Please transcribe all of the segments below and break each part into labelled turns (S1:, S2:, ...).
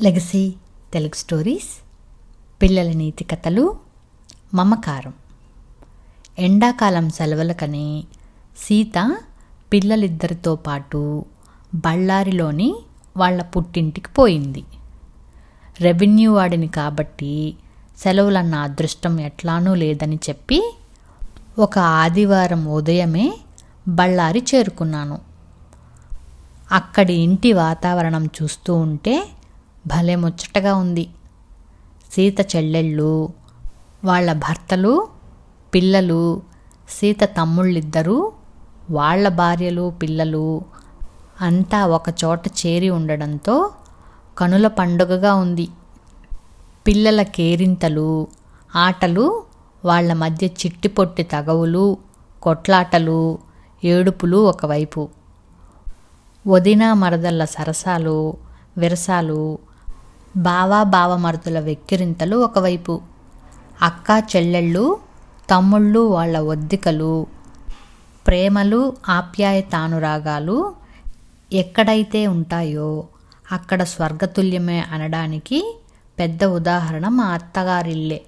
S1: Legacy Telugu stories పిల్లల నీతి కథలు మమకారం. ఎండాకాలం సెలవులకని సీత పిల్లలిద్దరితో పాటు బళ్ళారిలోని వాళ్ళ పుట్టింటికి పోయింది. రెవెన్యూ వాడిని కాబట్టి సెలవులన్న అదృష్టం ఎట్లానూ లేదని చెప్పి ఒక ఆదివారం ఉదయమే బళ్ళారి చేరుకున్నాను. అక్కడి ఇంటి వాతావరణం చూస్తూ ఉంటే భలే ముచ్చటగా ఉంది. సీత చెల్లెళ్ళు వాళ్ళ భర్తలు పిల్లలు సీత తమ్ముళ్ళిద్దరూ వాళ్ళ భార్యలు పిల్లలు అంతా ఒక చోట చేరి ఉండడంతో కనుల పండుగగా ఉంది. పిల్లల కేరింతలు ఆటలు వాళ్ళ మధ్య చిట్టి పొట్టి తగవులు కొట్లాటలు ఏడుపులు ఒకవైపు. వదినా మరదళ్ళ సరసాలు విరసాలు బావా బావమరుదుల వెక్కిరింతలు ఒకవైపు. అక్క చెల్లెళ్ళు తమ్ముళ్ళు వాళ్ళ ఒద్దికలు ప్రేమలు ఆప్యాయతానురాగాలు ఎక్కడైతే ఉంటాయో అక్కడ స్వర్గతుల్యమే అనడానికి పెద్ద ఉదాహరణ మా అత్తగారిల్లే.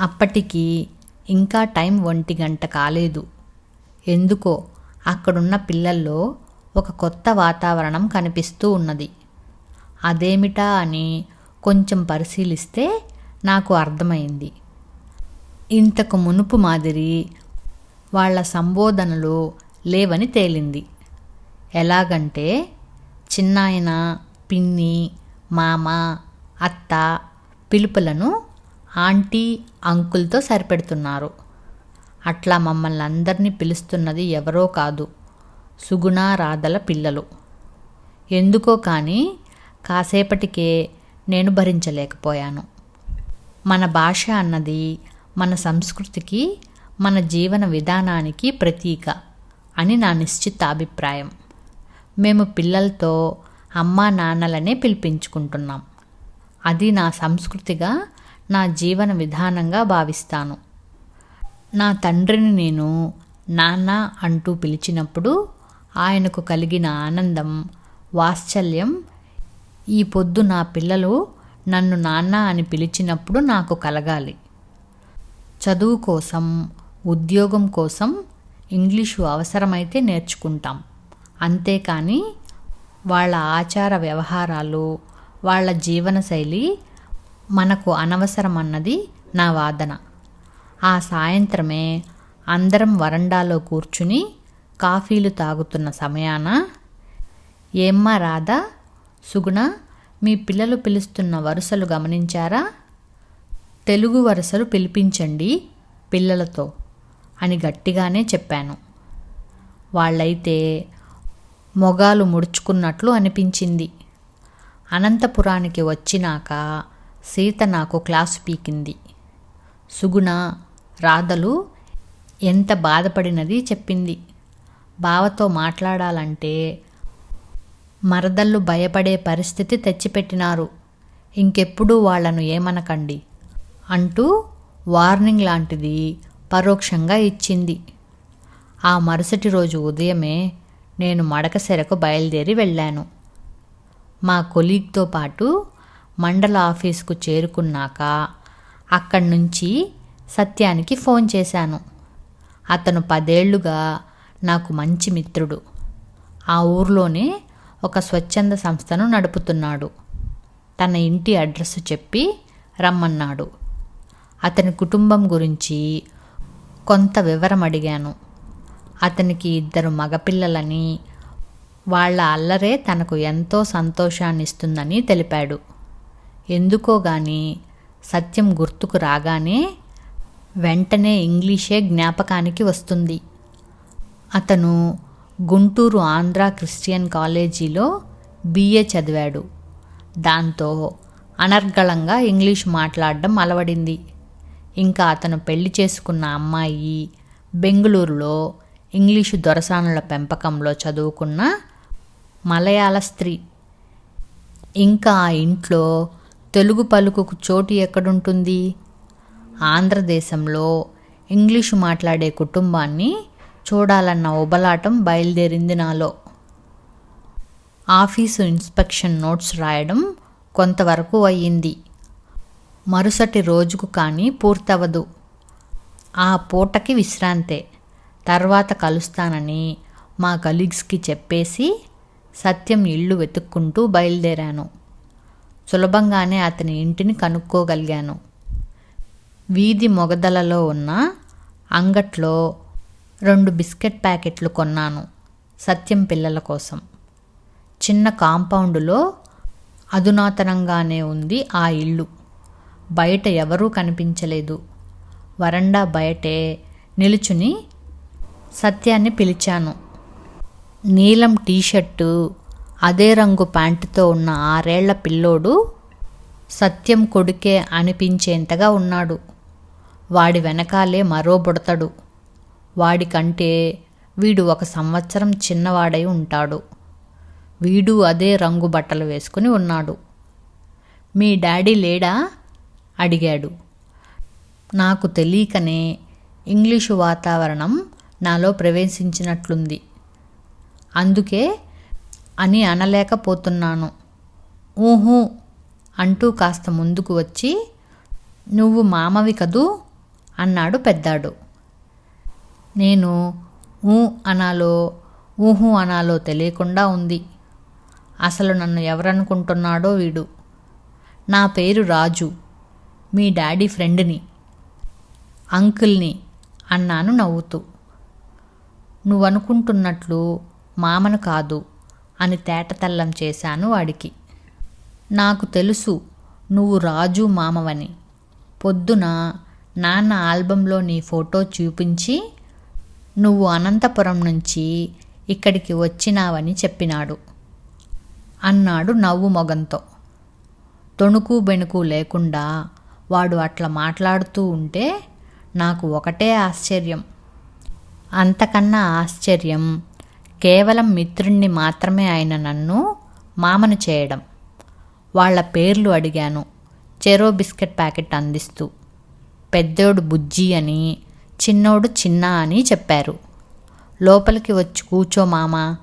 S1: అప్పటికి ఇంకా టైం ఒంటి గంట కాలేదు. ఎందుకో అక్కడున్న పిల్లల్లో ఒక కొత్త వాతావరణం కనిపిస్తూ ఉన్నది. అదేమిటా అని కొంచెం పరిశీలిస్తే నాకు అర్థమైంది. ఇంతకు మునుపు మాదిరి వాళ్ళ సంబోధనలు లేవని తేలింది. ఎలాగంటే చిన్నాయన పిన్ని మామ అత్త పిలుపులను ఆంటీ అంకుల్తో సరిపెడుతున్నారు. అట్లా మమ్మల్ని అందరినీ పిలుస్తున్నది ఎవరో కాదు సుగుణ రాధల పిల్లలు. ఎందుకో కానీ కాసేపటికే నేను భరించలేకపోయాను. మన భాష అన్నది మన సంస్కృతికి మన జీవన విధానానికి ప్రతీక అని నా నిశ్చిత అభిప్రాయం మేము పిల్లలతో అమ్మా నాన్నలనే పిలిపించుకుంటున్నాం. అది నా సంస్కృతిగా నా జీవన విధానంగా భావిస్తాను. నా తండ్రిని నేను నాన్న అంటూ పిలిచినప్పుడు ఆయనకు కలిగిన ఆనందం వాత్సల్యం ఈ పొద్దు నా పిల్లలు నన్ను నాన్న అని పిలిచినప్పుడు నాకు కలగాలి. చదువు కోసం ఉద్యోగం కోసం ఇంగ్లీషు అవసరమైతే నేర్చుకుంటాం. అంతేకాని వాళ్ళ ఆచార వ్యవహారాలు వాళ్ళ జీవనశైలి మనకు అనవసరమన్నది నా వాదన. ఆ సాయంత్రమే అందరం వరండాలో కూర్చుని కాఫీలు తాగుతున్న సమయాన ఏమ్మా రాధా సుగుణ మీ పిల్లలు పిలుస్తున్న వరుసలు గమనించారా? తెలుగు వరుసలు పిలిపించండి పిల్లలతో అని గట్టిగానే చెప్పాను. వాళ్ళైతే మొగాలు ముడుచుకున్నట్లు అనిపించింది. అనంతపురానికి వచ్చినాక సీత నాకు క్లాసు పీకింది. సుగుణ రాధలు ఎంత బాధపడినది చెప్పింది. బావతో మాట్లాడాలంటే మరదళ్ళు భయపడే పరిస్థితి తెచ్చిపెట్టినారు. ఇంకెప్పుడు వాళ్ళను ఏమనకండి. అంటూ వార్నింగ్ లాంటిది పరోక్షంగా ఇచ్చింది. ఆ మరుసటి రోజు ఉదయమే నేను మడకసెరకు బయలుదేరి వెళ్ళాను. మా కొలీగ్తో పాటు మండల ఆఫీసుకు చేరుకున్నాక అక్కడి నుంచి సత్యానికి ఫోన్ చేశాను. అతను పదేళ్ళుగా నాకు మంచి మిత్రుడు. ఆ ఊర్లోనే ఒక స్వచ్ఛంద సంస్థను నడుపుతున్నాడు. తన ఇంటి అడ్రస్ చెప్పి రమ్మన్నాడు. అతని కుటుంబం గురించి కొంత వివరం అడిగాను అతనికి ఇద్దరు మగపిల్లలని వాళ్ళ అల్లరే తనకు ఎంతో సంతోషాన్ని ఇస్తుందని తెలిపాడు. ఎందుకో గాని సత్యం గుర్తుకు రాగానే వెంటనే ఇంగ్లీషే జ్ఞాపకానికి వస్తుంది. అతను గుంటూరు ఆంధ్ర క్రిస్టియన్ కాలేజీలో బీఏ చదివాడు. దాంతో అనర్గళంగా ఇంగ్లీష్ మాట్లాడడం అలవడింది. ఇంకా అతను పెళ్ళి చేసుకున్న అమ్మాయి బెంగళూరులో ఇంగ్లీషు దొరసానుల పెంపకంలో చదువుకున్న మలయాళ స్త్రీ. ఇంకా ఆ ఇంట్లో తెలుగు పలుకుకు చోటు ఎక్కడుంటుంది? ఆంధ్రదేశంలో ఇంగ్లీషు మాట్లాడే కుటుంబాన్ని చూడాలన్న ఉబలాటం బయలుదేరింది నాలో ఆఫీసు ఇన్స్పెక్షన్ నోట్స్ రాయడం కొంతవరకు అయ్యింది. మరుసటి రోజుకు కానీ పూర్తవదు ఆ పూటకి విశ్రాంతే. తర్వాత కలుస్తానని మా కలీగ్స్కి చెప్పేసి సత్యం ఇల్లు వెతుక్కుంటూ బయలుదేరాను. సులభంగానే అతని ఇంటిని కనుక్కోగలిగాను. వీధి మొగదలలో ఉన్న అంగట్లో రెండు బిస్కెట్ ప్యాకెట్లు కొన్నాను సత్యం పిల్లల కోసం. చిన్న కాంపౌండులో అధునాతనంగానే ఉంది ఆ ఇల్లు. బయట ఎవరూ కనిపించలేదు. వరండా బయటే నిలుచుని సత్యాన్ని పిలిచాను. నీలం టీషర్టు అదే రంగు ప్యాంటుతో ఉన్న ఆరేళ్ళ పిల్లోడు సత్యం కొడుకే అనిపించేంతగా ఉన్నాడు. వాడి వెనకాలే మరో బుడతడు. వాడికంటే వీడు ఒక సంవత్సరం చిన్నవాడై ఉంటాడు. వీడు అదే రంగు బట్టలు వేసుకుని ఉన్నాడు. మీ డాడీ లేడా? అడిగాడు. నాకు తెలియకనే ఇంగ్లీషు వాతావరణం నాలో ప్రవేశించినట్లుంది. అందుకే అని అనలేకపోతున్నాను. ఊహూ అంటూ కాస్త ముందుకు వచ్చి నువ్వు మామవి కదూ? అన్నాడు పెద్దాడు. నేను ఊ అనాలో ఊహు అనాలో తెలియకుండా ఉంది. అసలు నన్ను ఎవరనుకుంటున్నాడో వీడు. నా పేరు రాజు. మీ డాడీ ఫ్రెండ్ని. అంకుల్ని అన్నాను నవ్వుతూ. నువ్వనుకుంటున్నట్లు మామను కాదు అని తేటతల్లం చేశాను వాడికి. నాకు తెలుసు నువ్వు రాజు మామవని. పొద్దున నాన్న ఆల్బంలో నీ ఫోటో చూపించి నువ్వు అనంతపురం నుంచి ఇక్కడికి వచ్చినావని చెప్పినాడు. అన్నాడు నవ్వు మొగంతో. తొణుకు బెణుకు లేకుండా వాడు అట్లా మాట్లాడుతూ ఉంటే నాకు ఒకటే ఆశ్చర్యం. అంతకన్నా ఆశ్చర్యం కేవలం మిత్రుణ్ణి మాత్రమే ఆయన నన్ను మామను చేయడం. వాళ్ళ పేర్లు అడిగాను. చెరో బిస్కెట్ ప్యాకెట్ అందిస్తూ. పెద్దోడు బుజ్జి అని చిన్నోడు చిన్న అని చెప్పారు. లోపలికి వచ్చి కూర్చో మామ.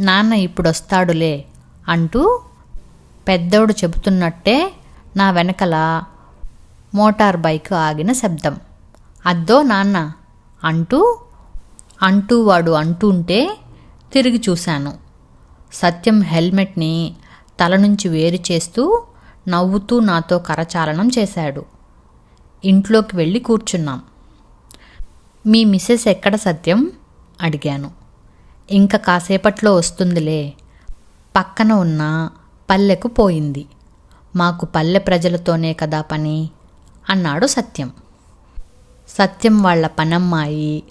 S1: నాన్న ఇప్పుడు వస్తాడులే అంటూ పెద్దోడు చెబుతున్నట్టే నా వెనకల మోటార్ బైక్ ఆగిన శబ్దం. అద్దో నాన్న అంటూ అంటూ వాడు అంటుంటే తిరిగి చూశాను. సత్యం హెల్మెట్ని తల నుంచి వేరు చేస్తూ నవ్వుతూ నాతో కరచాలనం చేశాడు. ఇంట్లోకి వెళ్ళి కూర్చున్నాం. మీ మిస్సెస్ ఎక్కడ సత్యం? అడిగాను. ఇంకా కాసేపట్లో వస్తుందిలే. పక్కన ఉన్న పల్లెకు పోయింది. మాకు పల్లె ప్రజలతోనే కదా పని? అన్నాడు సత్యం. సత్యం వాళ్ళ పనమ్మాయి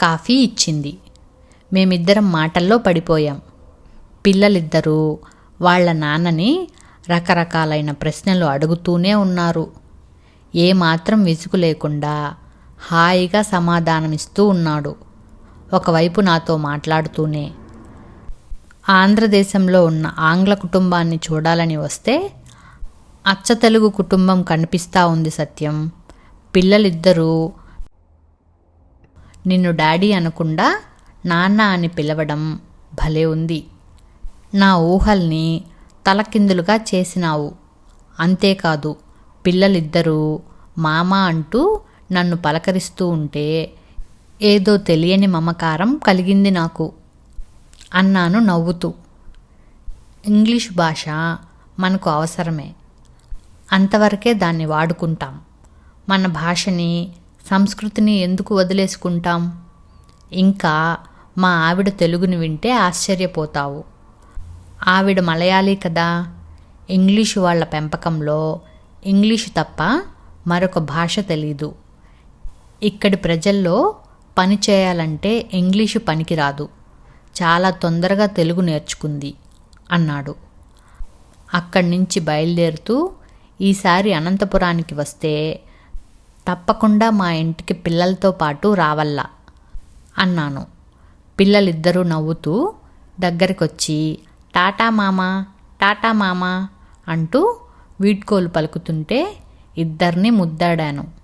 S1: కాఫీ ఇచ్చింది. మేమిద్దరం మాటల్లో పడిపోయాం. పిల్లలిద్దరూ వాళ్ళ నాన్నని రకరకాలైన ప్రశ్నలు అడుగుతూనే ఉన్నారు. ఏమాత్రం విసుగు లేకుండా హాయిగా సమాధానమిస్తూ ఉన్నాడు. ఒకవైపు నాతో మాట్లాడుతూనే ఆంధ్రదేశంలో ఉన్న ఆంగ్ల కుటుంబాన్ని చూడాలని వస్తే అచ్చ తెలుగు కుటుంబం కనిపిస్తూ ఉంది సత్యం. పిల్లలిద్దరూ నిన్ను డాడీ అనకుండా నాన్న అని పిలవడం భలే ఉంది. నా ఊహల్ని తలకిందులుగా చేసినావు. అంతేకాదు పిల్లలిద్దరూ మామ అంటూ నన్ను పలకరిస్తూ ఉంటే ఏదో తెలియని మమకారం కలిగింది నాకు అన్నాను నవ్వుతూ. ఇంగ్లీష్ భాష మనకు అవసరమే. అంతవరకే దాన్ని వాడుకుంటాం. మన భాషని సంస్కృతిని ఎందుకు వదిలేసుకుంటాం? ఇంకా మా ఆవిడ తెలుగుని వింటే ఆశ్చర్యపోతావు. ఆవిడ మలయాళీ కదా. ఇంగ్లీషు వాళ్ళ పెంపకంలో ఇంగ్లీషు తప్ప మరొక భాష తెలీదు. ఇక్కడి ప్రజల్లో పని చేయాలంటే ఇంగ్లీషు పనికిరాదు. చాలా తొందరగా తెలుగు నేర్చుకుంది అన్నాడు. అక్కడి నుంచి బయలుదేరుతూ ఈసారి అనంతపురానికి వస్తే తప్పకుండా మా ఇంటికి పిల్లలతో పాటు రావల్లా అన్నాను. పిల్లలిద్దరూ నవ్వుతూ దగ్గరికొచ్చి టాటా మామ టాటా మామ అంటూ వీడ్కోలు పలుకుతుంటే ఇద్దరిని ముద్దాడాను.